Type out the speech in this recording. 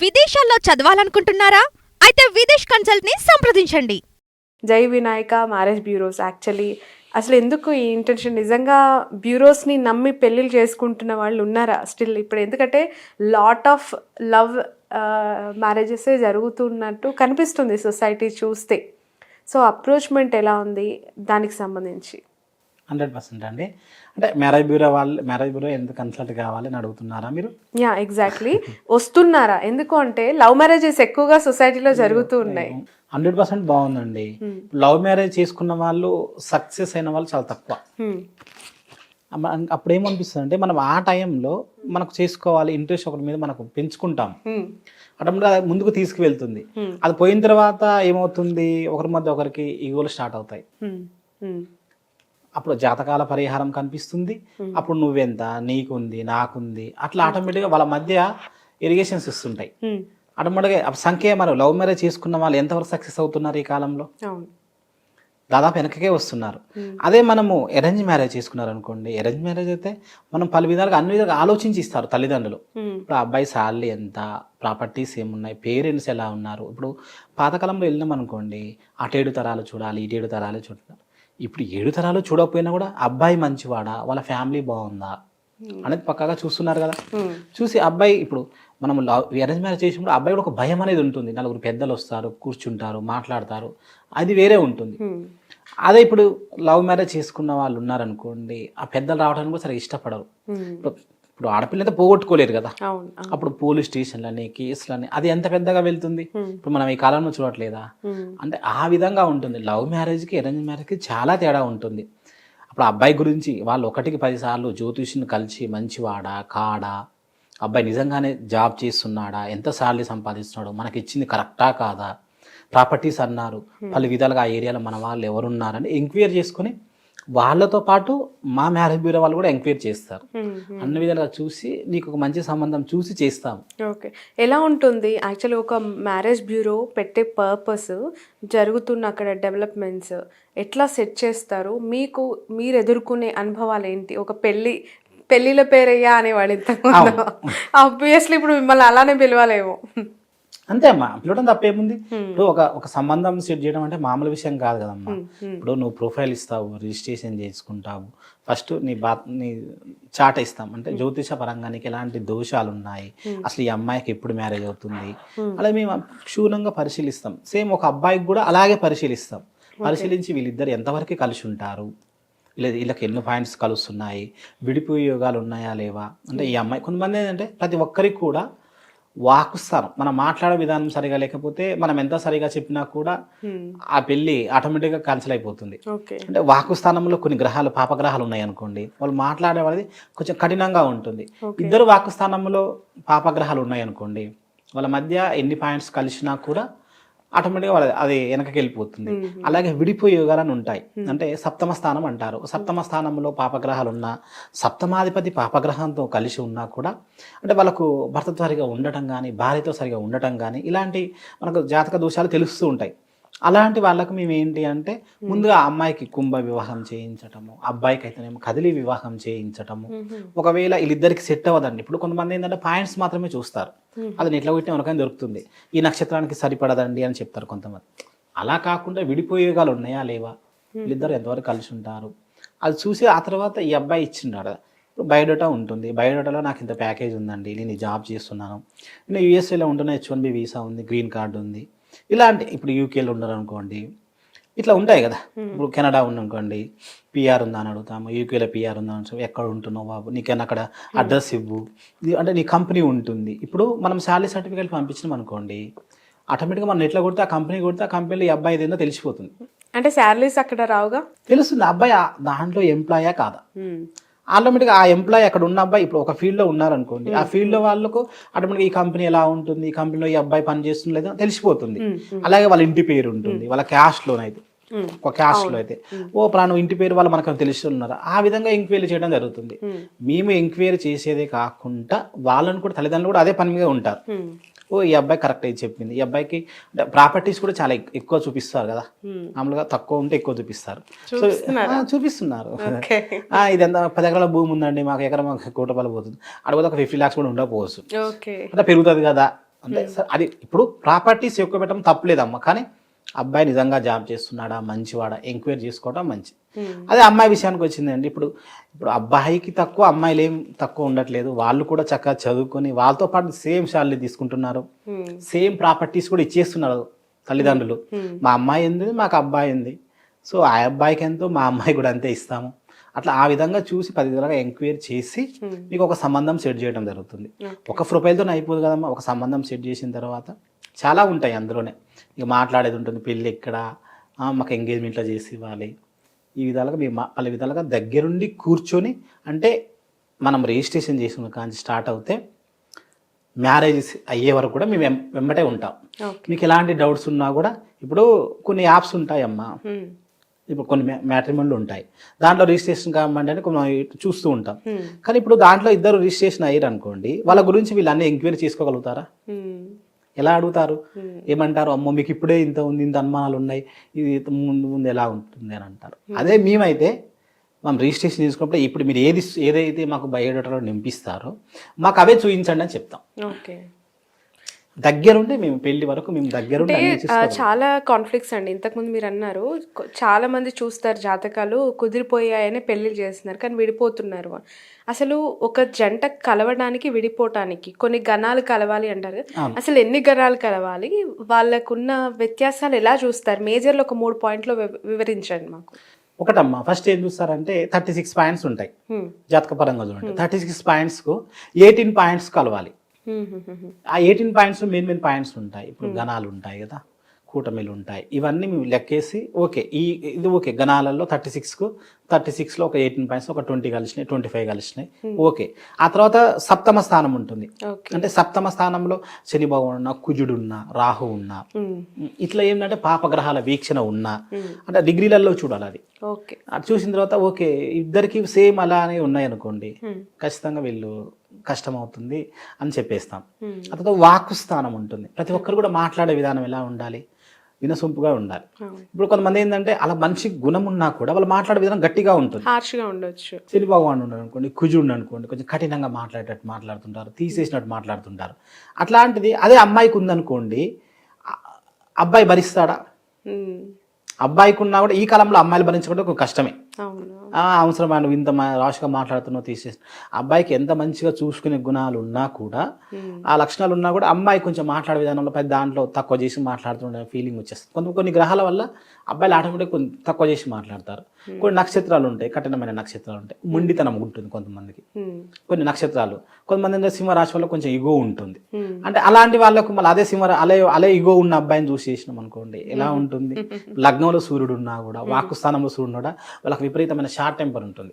విదేశాల్లో చదవాలనుకుంటున్నారా? అయితే విదేశ్ కన్సల్ట్ని సంప్రదించండి. జై వినాయక మ్యారేజ్ బ్యూరోస్ యాక్చువల్లీ. అసలు ఎందుకు ఈ ఇంటెన్షన్? నిజంగా బ్యూరోస్ని నమ్మి పెళ్ళిళ్ళు చేసుకుంటున్న వాళ్ళు ఉన్నారా? స్టిల్ ఇప్పుడు ఎందుకంటే లాట్ ఆఫ్ లవ్ మ్యారేజెస్ జరుగుతున్నట్టు కనిపిస్తుంది సొసైటీ చూస్తే. సో అప్రోచ్మెంట్ ఎలా ఉంది? దానికి సంబంధించి. హండ్రెడ్ పర్సెంట్ అండి. అంటే మ్యారేజ్ బ్యూరో వాళ్ళు మ్యారేజ్ బ్యూరో ఎందుకు కన్సల్ట్ కావాలి అని అడుగుతున్నారా మీరు? యా ఎగ్జాక్ట్లీ వస్తున్నారా? ఎందుకు అంటే లవ్ మ్యారేజెస్ ఎక్కువగా సొసైటీలో జరుగుతూ ఉన్నాయి. హండ్రెడ్ పర్సెంట్ బాగుందండి. లవ్ మ్యారేజ్ చేసుకున్న వాళ్ళు సక్సెస్ అయిన వాళ్ళు చాలా తక్కువ. అప్పుడు ఏమనిపిస్తుంది అంటే మనం ఆ టైంలో మనకు చేసుకోవాలి ఇంట్రెస్ట్ ఒకరి మీద మనకు పెంచుకుంటాం. అటప్పుడు అది ముందుకు తీసుకువెళ్తుంది. అది పోయిన తర్వాత ఏమవుతుంది? ఒకరి మధ్య ఒకరికి ఈగోలు స్టార్ట్ అవుతాయి. అప్పుడు జాతకాల పరిహారం కనిపిస్తుంది. అప్పుడు నువ్వెంత? నీకుంది నాకుంది. అట్లా ఆటోమేటిక్గా వాళ్ళ మధ్య ఇరిగేషన్స్ ఇస్తుంటాయి. ఆటోమేటిక్గా సంఖ్య మరి లవ్ మ్యారేజ్ చేసుకున్న వాళ్ళు ఎంతవరకు సక్సెస్ అవుతున్నారు ఈ కాలంలో? దాదాపు వెనకకే వస్తున్నారు. అదే మనము అరేంజ్ మ్యారేజ్ చేసుకున్నారు అనుకోండి అరేంజ్ మ్యారేజ్ అయితే మనం పలు విధాలుగా అన్ని విధాలుగా ఆలోచించి ఇస్తారు తల్లిదండ్రులు. ఇప్పుడు ఆ అబ్బాయి శాలరీ ఎంత? ప్రాపర్టీస్ ఏమున్నాయి? పేరెంట్స్ ఎలా ఉన్నారు? ఇప్పుడు పాతకాలంలో వెళ్ళినాం అనుకోండి అటేడు తరాలు చూడాలి ఇటేడు తరాలు చూడాలి. ఇప్పుడు ఏడు తరాలు చూడకపోయినా కూడా అబ్బాయి మంచివాడా? వాళ్ళ ఫ్యామిలీ బాగుందా? అనేది పక్కాగా చూస్తున్నారు కదా. Hmm. చూసి అబ్బాయి ఇప్పుడు మనం లవ్ అరేంజ్ మ్యారేజ్ చేసినప్పుడు అబ్బాయి కూడా ఒక భయం అనేది ఉంటుంది. నలుగురు పెద్దలు వస్తారు కూర్చుంటారు మాట్లాడతారు. అది వేరే ఉంటుంది. Hmm. అదే ఇప్పుడు లవ్ మ్యారేజ్ చేసుకున్న వాళ్ళు ఉన్నారనుకోండి ఆ పెద్దలు రావడానికి కూడా సరిగా ఇష్టపడరు. Hmm. ఇప్పుడు ఆడపిల్లతో పోగొట్టుకోలేరు కదా. అప్పుడు పోలీస్ స్టేషన్లని కేసులని అది ఎంత పెద్దగా వెళ్తుంది? ఇప్పుడు మనం ఈ కాలంలో చూడట్లేదా. అంటే ఆ విధంగా ఉంటుంది. లవ్ మ్యారేజ్కి అరేంజ్ మ్యారేజ్కి చాలా తేడా ఉంటుంది. అప్పుడు అబ్బాయి గురించి వాళ్ళు ఒకటికి పదిసార్లు జ్యోతిష్ని కలిసి మంచివాడా కాడా? అబ్బాయి నిజంగానే జాబ్ చేస్తున్నాడా? ఎంత శాలరీ సంపాదిస్తున్నాడు? మనకి ఇచ్చింది కరెక్టా కాదా? ప్రాపర్టీస్ అన్నారు. పలు విధాలుగా ఆ ఏరియాలో మన వాళ్ళు ఎవరున్నారని ఎంక్వైరీ చేసుకొని వాళ్ళతో పాటు మా మ్యారేజ్ బ్యూరో వాళ్ళు కూడా ఎంక్వైరీ చేస్తారు. అన్ని విధాలుగా చూసి నీకు ఒక మంచి సంబంధం చూసి చేస్తాం. ఓకే. ఎలా ఉంటుంది? యాక్చువల్లీ ఒక మ్యారేజ్ బ్యూరో పెట్టే పర్పస్ జరుగుతున్న అక్కడ డెవలప్మెంట్స్ ఎట్లా సెట్ చేస్తారు? మీకు మీరు ఎదుర్కొనే అనుభవాలు ఏంటి? ఒక పెళ్ళి పెళ్ళిళ్ళ పేరయ్యా అనేవాడు ఇంతకుముందు. ఆబ్వియస్లీ ఇప్పుడు మిమ్మల్ని అలానే పిలవాలేమో. అంతే అమ్మా. పిలవడం తప్పేముంది ఇప్పుడు ఒక ఒక సంబంధం సెట్ చేయడం అంటే మామూలు విషయం కాదు కదమ్మా. ఇప్పుడు నువ్వు ప్రొఫైల్ ఇస్తావు రిజిస్ట్రేషన్ చేసుకుంటావు. ఫస్ట్ నీ బా నీ చాట ఇస్తాం. అంటే జ్యోతిష పరంగా నీకు ఎలాంటి దోషాలు ఉన్నాయి అసలు ఈ అమ్మాయికి ఎప్పుడు మ్యారేజ్ అవుతుంది? అలా మేము క్షుణ్ణంగా పరిశీలిస్తాం. సేమ్ ఒక అబ్బాయికి కూడా అలాగే పరిశీలిస్తాం. పరిశీలించి వీళ్ళిద్దరు ఎంతవరకు కలిసి ఉంటారు? లేదు వీళ్ళకి ఎన్ని పాయింట్స్ కలుస్తున్నాయి? విడిపోయే యోగాలు ఉన్నాయా లేవా? అంటే ఈ అమ్మాయి కొంతమంది ఏంటంటే ప్రతి ఒక్కరికి కూడా వాకుస్తాను మనం మాట్లాడే విధానం సరిగా లేకపోతే మనం ఎంత సరిగా చెప్పినా కూడా ఆ పెళ్ళి ఆటోమేటిక్గా క్యాన్సిల్ అయిపోతుంది. అంటే వాకు స్థానంలో కొన్ని గ్రహాలు పాపగ్రహాలు ఉన్నాయి అనుకోండి. వాళ్ళు మాట్లాడే వాళ్ళది కొంచెం కఠినంగా ఉంటుంది. ఇద్దరు వాకు స్థానంలో పాపగ్రహాలు ఉన్నాయి అనుకోండి. వాళ్ళ మధ్య ఎన్ని పాయింట్స్ కలిసినా కూడా ఆటోమేటిక్గా వాళ్ళ అది వెనకకి వెళ్ళిపోతుంది అలాగే విడిపోయే యోగాలని ఉంటాయి. అంటే సప్తమ స్థానం అంటారు. సప్తమ స్థానంలో పాపగ్రహాలు ఉన్నా సప్తమాధిపతి పాపగ్రహంతో కలిసి ఉన్నా కూడా అంటే వాళ్ళకు భర్తతో సరిగా ఉండటం కానీ భార్యతో సరిగా ఉండటం కానీ ఇలాంటి మనకు జాతక దోషాలు తెలుస్తూ ఉంటాయి. అలాంటి వాళ్ళకు మేము ఏంటి అంటే ముందుగా ఆ అమ్మాయికి కుంభ వివాహం చేయించటము అబ్బాయికి అయితేనేమో కదిలి వివాహం చేయించటము. ఒకవేళ వీళ్ళిద్దరికి సెట్ అవ్వదండి. ఇప్పుడు కొంతమంది ఏంటంటే పాయింట్స్ మాత్రమే చూస్తారు. అది నెట్లో కొట్టిన ఎవరికైనా దొరుకుతుంది. ఈ నక్షత్రానికి సరిపడదండి అని చెప్తారు కొంతమంది. అలా కాకుండా విడిపోయేగాలు ఉన్నాయా లేవా? వీళ్ళిద్దరు ఎంతవరకు కలిసి ఉంటారు? అది చూసి ఆ తర్వాత ఈ అబ్బాయి ఇచ్చిండాడు. ఇప్పుడు బయోడేటా ఉంటుంది. బయోడేటాలో నాకు ఇంత ప్యాకేజ్ ఉందండి. నేను జాబ్ చేస్తున్నాను. నేను యూఎస్ఏలో ఉంటున్న హెచ్ వన్ బి వీసా ఉంది. గ్రీన్ కార్డు ఉంది. ఇలాంటి ఇప్పుడు యూకేలో ఉన్నారు అనుకోండి ఇట్లా ఉంటాయి కదా. ఇప్పుడు కెనడా ఉందనుకోండి పిఆర్ ఉందా అని అడుగుతాము. యూకేలో పిఆర్ ఉందా అని ఎక్కడ ఉంటున్నావు బాబు? నీకైనా అక్కడ అడ్రస్ ఇవ్వు. అంటే నీ కంపెనీ ఉంటుంది. ఇప్పుడు మనం శాలరీ సర్టిఫికేట్ పంపించినాం అనుకోండి ఆటోమేటిక్గా మనం నెట్లో కొడితే ఆ కంపెనీ కొడితే ఆ కంపెనీలో ఈ అబ్బాయి ఏదేందో తెలిసిపోతుంది. అంటే శాలరీస్ అక్కడ రావుగా? తెలుస్తుంది. అబ్బాయి దాంట్లో ఎంప్లాయా కాదా. ఆటోమేటిక్గా ఆ ఎంప్లాయ్ అక్కడ ఉన్న అబ్బాయి ఇప్పుడు ఒక ఫీల్డ్లో ఉన్నారనుకోండి ఆ ఫీల్డ్లో వాళ్ళకు ఆటోమేటిక్గా ఈ కంపెనీ ఎలా ఉంటుంది ఈ కంపెనీలో ఈ అబ్బాయి పని చేస్తుంది లేదో తెలిసిపోతుంది. అలాగే వాళ్ళ ఇంటి పేరు ఉంటుంది వాళ్ళ క్యాస్ట్లోనైతే Hmm. ఒక క్యాస్ట్లో అయితే ఓ ప్రాణం ఇంటి పేరు వాళ్ళు మనకు తెలిసి ఉన్నారు ఆ విధంగా ఎంక్వైరీ చేయడం జరుగుతుంది. మేము ఎంక్వైరీ చేసేదే కాకుండా వాళ్ళని కూడా తల్లిదండ్రులు కూడా అదే పని మీద ఉంటారు. ఓ ఈ అబ్బాయి కరెక్ట్ అయితే చెప్పింది. ఈ అబ్బాయికి అంటే ప్రాపర్టీస్ కూడా చాలా ఎక్- ఎక్కువ చూపిస్తారు కదా. మామూలుగా తక్కువ ఉంటే ఎక్కువ చూపిస్తారు. సో చూపిస్తున్నారా? ఆ, చూపిస్తున్నారు. ఓకే. ఆ, ఇది ఎంత పది ఎకరాల భూమి ఉందండి మాకు ఎకరం మాకు కోటి రూపాయలు పోతుంది. అడుగుతా ఒక ఫిఫ్టీ లాక్స్ కూడా ఉండకపోవచ్చు. అంటే పెరుగుతుంది కదా. అంటే సరే, అది ఇప్పుడు ప్రాపర్టీస్ ఎక్కువ పెట్టడం తప్పులేదమ్మా కానీ అబ్బాయి నిజంగా జాబ్ చేస్తున్నాడా మంచివాడా ఎంక్వైరీ చేసుకోవడం మంచి అదే అమ్మాయి విషయానికి వచ్చిందండి. ఇప్పుడు ఇప్పుడు అబ్బాయికి తక్కువ అమ్మాయిలు ఏం తక్కువ ఉండట్లేదు. వాళ్ళు కూడా చక్కగా చదువుకొని వాళ్ళతో పాటు సేమ్ శాలరీ తీసుకుంటున్నారు. సేమ్ ప్రాపర్టీస్ కూడా ఇచ్చేస్తున్నారు తల్లిదండ్రులు. మా అమ్మాయి ఉంది మాకు అబ్బాయి ఉంది. సో ఆ అబ్బాయికి ఎంతో మా అమ్మాయి కూడా అంతే ఇస్తాము. అట్లా ఆ విధంగా చూసి పది విధాలుగా ఎంక్వైరీ చేసి మీకు ఒక సంబంధం సెట్ చేయడం జరుగుతుంది. ఒక ప్రొఫైల్తో అయిపోదు కదమ్మా ఒక సంబంధం సెట్ చేసిన తర్వాత చాలా ఉంటాయి అందులోనే. ఇక మాట్లాడేది ఉంటుంది పెళ్ళి ఎక్కడ? మాకు ఎంగేజ్మెంట్లో చేసి ఇవ్వాలి. ఈ విధాలుగా మేము మా- పలు విధాలుగా దగ్గరుండి కూర్చొని అంటే మనం రిజిస్ట్రేషన్ చేసిన కానీ స్టార్ట్ అవుతే మ్యారేజ్ అయ్యే వరకు కూడా మేము వెంబటే ఉంటాం. మీకు ఎలాంటి డౌట్స్ ఉన్నా కూడా ఇప్పుడు కొన్ని యాప్స్ ఉంటాయమ్మా. ఇప్పుడు కొన్ని మ్యాట్రిమోన్లు ఉంటాయి. దాంట్లో రిజిస్ట్రేషన్ కావాలంటే కొన్ని చూస్తూ ఉంటాం. కానీ ఇప్పుడు దాంట్లో ఇద్దరు రిజిస్ట్రేషన్ అయ్యారు అనుకోండి వాళ్ళ గురించి వీళ్ళు అన్ని ఎంక్వైరీ చేసుకోగలుగుతారా? ఎలా అడుగుతారు? ఏమంటారు? అమ్మో మీకు ఇప్పుడే ఇంత ఉంది ఇంత అనుమానాలు ఉన్నాయి ఇది ముందు ముందు ఎలా ఉంటుంది అని అంటారు. అదే మేమైతే మనం రిజిస్ట్రేషన్ చేసుకున్నప్పుడు ఇప్పుడు మీరు ఏది ఏదైతే మాకు బయోడేటాలో నింపిస్తారో మాకు అవే చూపించండి అని చెప్తాం. ఓకే. దగ్గరుండి మేము పెళ్ళి వరకు మేము దగ్గరుండి. చాలా కాన్ఫ్లిక్ట్స్ అండి. ఇంతకుముందు మీరు అన్నారు చాలా మంది చూస్తారు జాతకాలు కుదిరిపోయాయని పెళ్ళిళ్ళు చేస్తున్నారు కానీ విడిపోతున్నారు. అసలు ఒక జంట కలవడానికి విడిపోవటానికి కొన్ని గణాలు కలవాలి అంటారు. అసలు ఎన్ని గణాలు కలవాలి? వాళ్ళకున్న వ్యత్యాసాలు ఎలా చూస్తారు? మేజర్లో ఒక మూడు పాయింట్లు వివ- వివరించండి మాకు. ఒకటమ్మా ఫస్ట్ ఏం చూస్తారంటే థర్టీ సిక్స్ పాయింట్స్ ఉంటాయి. జాతక పరంగా చూడండి. థర్టీ సిక్స్ పాయింట్స్కు ఎయిటీన్ పాయింట్స్ కలవాలి. ఆ eighteen points main main points ఉంటాయి. ఇప్పుడు గణాలు ఉంటాయి కదా కూటమిలు ఉంటాయి ఇవన్నీ మేము లెక్కేసి ఓకే ఈ ఇది ఓకే గణాలలో థర్టీ సిక్స్కు థర్టీ సిక్స్లో ఒక ఎయిటీన్ పాయింట్స్ ఒక ట్వంటీ కలిసినాయి ట్వంటీ ఫైవ్ కలిసినాయి. ఓకే. ఆ తర్వాత సప్తమ స్థానం ఉంటుంది. అంటే సప్తమ స్థానంలో శని భగవాన్ ఉన్న కుజుడు ఉన్న రాహు ఉన్న. ఇట్లా ఏంటంటే పాపగ్రహాల వీక్షణ ఉన్నా అంటే డిగ్రీలలో చూడాలి అది. ఓకే. అది చూసిన తర్వాత ఓకే ఇద్దరికి సేమ్ అలానే ఉన్నాయి అనుకోండి. ఖచ్చితంగా వీళ్ళు కష్టం అవుతుంది అని చెప్పేస్తాం. తర్వాత వాక్కు స్థానం ఉంటుంది. ప్రతి ఒక్కరు కూడా మాట్లాడే విధానం ఎలా ఉండాలి? వినసొంపుగా ఉండాలి. ఇప్పుడు కొంతమంది ఏంటంటే అలా మంచి గుణం ఉన్నా కూడా వాళ్ళు మాట్లాడే విధానం గట్టిగా ఉంటుంది. హార్ష్గా ఉండొచ్చు. భగవాన్ ఉన్నాడు అనుకోండి కుజుడు అనుకోండి కొంచెం కఠినంగా మాట్లాడేటట్టు మాట్లాడుతుంటారు తీసేసినట్టు మాట్లాడుతుంటారు. అట్లాంటిది అదే అమ్మాయికి ఉందనుకోండి అబ్బాయి భరిస్తాడా. అబ్బాయికి ఉన్నా కూడా ఈ కాలంలో అమ్మాయిలు భరించడం కొంచెం కష్టమే. అవును. ఆ, అవసరమా నువ్వు ఇంత రాష్గా మాట్లాడుతున్నావు తీసేసి. అబ్బాయికి ఎంత మంచిగా చూసుకునే గుణాలు ఉన్నా కూడా. ఆ లక్షణాలు ఉన్నా కూడా అమ్మాయి కొంచెం మాట్లాడే విధానంలో పెద్ద దాంట్లో తక్కువ చేసి మాట్లాడుతుండే ఫీలింగ్ వచ్చేస్తుంది. కొంత కొన్ని గ్రహాల వల్ల అబ్బాయిలు ఆటోమేటిక్ కొంచెం తక్కువ చేసి మాట్లాడతారు. కొన్ని నక్షత్రాలు ఉంటాయి కఠినమైన నక్షత్రాలు ఉంటాయి. ముండితనం ఉంటుంది కొంతమందికి. కొన్ని నక్షత్రాలు. కొంతమంది సింహరాశి వల్ల కొంచెం ఇగో ఉంటుంది. అంటే అలాంటి వాళ్ళకు మళ్ళీ అదే సింహ అలే అలే ఇగో ఉన్న అబ్బాయిని చూసి చేసినాం అనుకోండి ఎలా ఉంటుంది? లగ్నంలో సూర్యుడు ఉన్నా కూడా వాక్కు స్థానంలో సూర్యుడు కూడా వాళ్ళకి విపరీతమైన షార్ట్ టెంపర్ ఉంటుంది.